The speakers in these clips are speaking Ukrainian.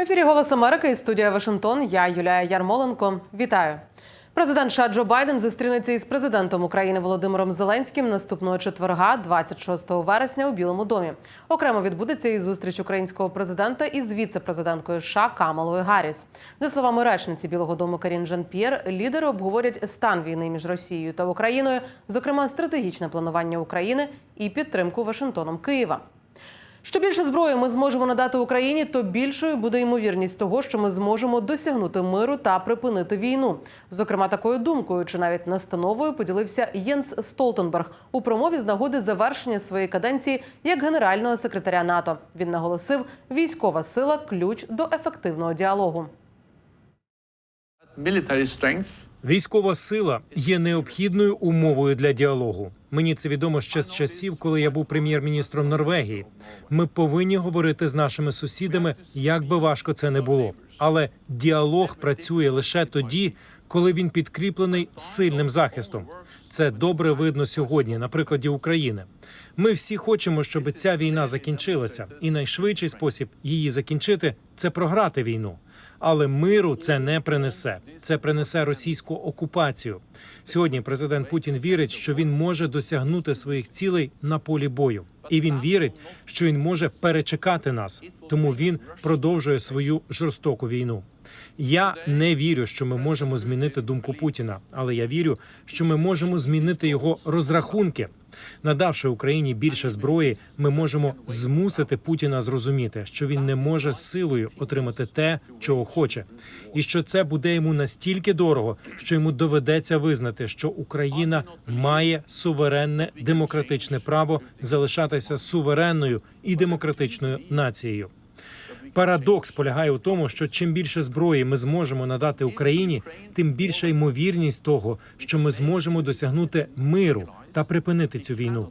ефірі Голос Америки і студія Вашингтон. Я Юлія Ярмоленко. Вітаю. Президент США Джо Байден зустрінеться із президентом України Володимиром Зеленським наступного четверга, 26 вересня, у Білому домі. Окремо відбудеться і зустріч українського президента із віце-президенткою США Камалою Гарріс. За словами речниці Білого Дому Карін Жан П'єр, лідери обговорять стан війни між Росією та Україною, зокрема стратегічне планування України і підтримку Вашингтоном Києва. Що більше зброї ми зможемо надати Україні, то більшою буде ймовірність того, що ми зможемо досягнути миру та припинити війну. Зокрема, такою думкою чи навіть настановою поділився Єнс Столтенберг у промові з нагоди завершення своєї каденції як генерального секретаря НАТО. Він наголосив, військова сила ключ до ефективного діалогу. Військова сила є необхідною умовою для діалогу. Мені це відомо ще з часів, коли я був прем'єр-міністром Норвегії. Ми повинні говорити з нашими сусідами, як би важко це не було. Але діалог працює лише тоді, коли він підкріплений сильним захистом. Це добре видно сьогодні на прикладі України. Ми всі хочемо, щоб ця війна закінчилася, і найшвидший спосіб її закінчити це програти війну. Але миру це не принесе. Це принесе російську окупацію. Сьогодні президент Путін вірить, що він може досягнути своїх цілей на полі бою, і він вірить, що він може перечекати нас. Тому він продовжує свою жорстоку війну. Я не вірю, що ми можемо змінити думку Путіна, але я вірю, що ми можемо змінити його розрахунки. Надавши Україні більше зброї, ми можемо змусити Путіна зрозуміти, що він не може силою отримати те, чого хоче, і що це буде йому настільки дорого, що йому доведеться визнати, що Україна має суверенне демократичне право залишатися суверенною і демократичною нацією. Парадокс полягає у тому, що чим більше зброї ми зможемо надати Україні, тим більша ймовірність того, що ми зможемо досягнути миру та припинити цю війну.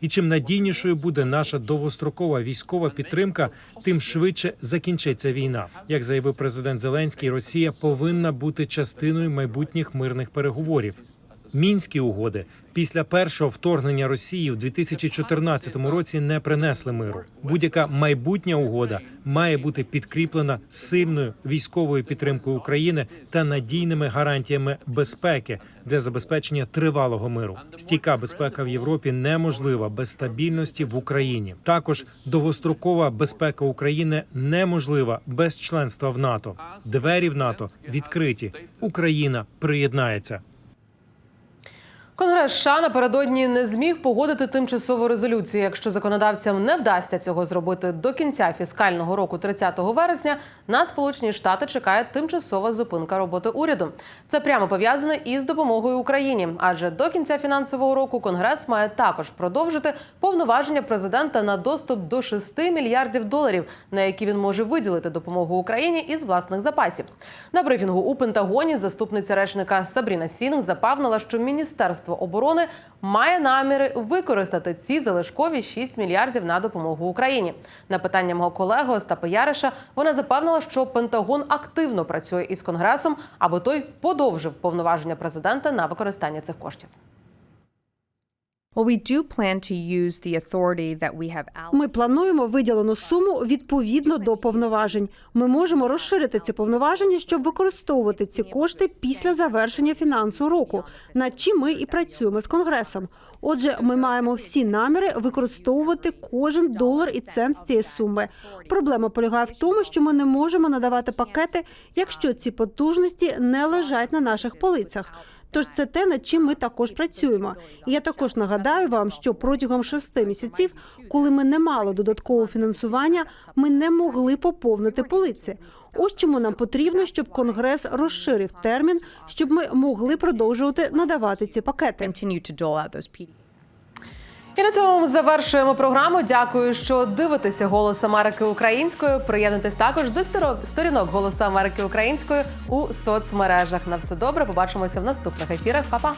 І чим надійнішою буде наша довгострокова військова підтримка, тим швидше закінчиться війна. Як заявив президент Зеленський, Росія повинна бути частиною майбутніх мирних переговорів. Мінські угоди після першого вторгнення Росії в 2014 році не принесли миру. Будь-яка майбутня угода має бути підкріплена сильною військовою підтримкою України та надійними гарантіями безпеки для забезпечення тривалого миру. Стійка безпека в Європі неможлива без стабільності в Україні. Також довгострокова безпека України неможлива без членства в НАТО. Двері в НАТО відкриті. Україна приєднається. Конгрес США напередодні не зміг погодити тимчасову резолюцію. Якщо законодавцям не вдасться цього зробити до кінця фіскального року, 30 вересня, на Сполучені Штати чекає тимчасова зупинка роботи уряду. Це прямо пов'язано із допомогою Україні, адже до кінця фінансового року Конгрес має також продовжити повноваження президента на доступ до 6 мільярдів доларів, на які він може виділити допомогу Україні із власних запасів. На брифінгу у Пентагоні заступниця речника Сабріна Сінг запевнила, що міністерство оборони має наміри використати ці залишкові 6 мільярдів на допомогу Україні. На питання мого колеги Остапа Яриша вона запевнила, що Пентагон активно працює із конгресом, аби той подовжив повноваження президента на використання цих коштів. Ми плануємо виділену суму відповідно до повноважень. Ми можемо розширити ці повноваження, щоб використовувати ці кошти після завершення фінансового року, над чим ми і працюємо з конгресом. Отже, ми маємо всі наміри використовувати кожен долар і цент з цієї суми. Проблема полягає в тому, що ми не можемо надавати пакети, якщо ці потужності не лежать на наших полицях. Тож це те, над чим ми також працюємо. І я також нагадаю вам, що протягом шести місяців, коли ми не мали додаткового фінансування, ми не могли поповнити полиці. Ось чому нам потрібно, щоб конгрес розширив термін, щоб ми могли продовжувати надавати ці пакети. І на цьому ми завершуємо програму. Дякую, що дивитеся Голос Америки українською. Приєднуйтесь також до сторінок Голосу Америки українською у соцмережах. На все добре. Побачимося в наступних ефірах. Па-па!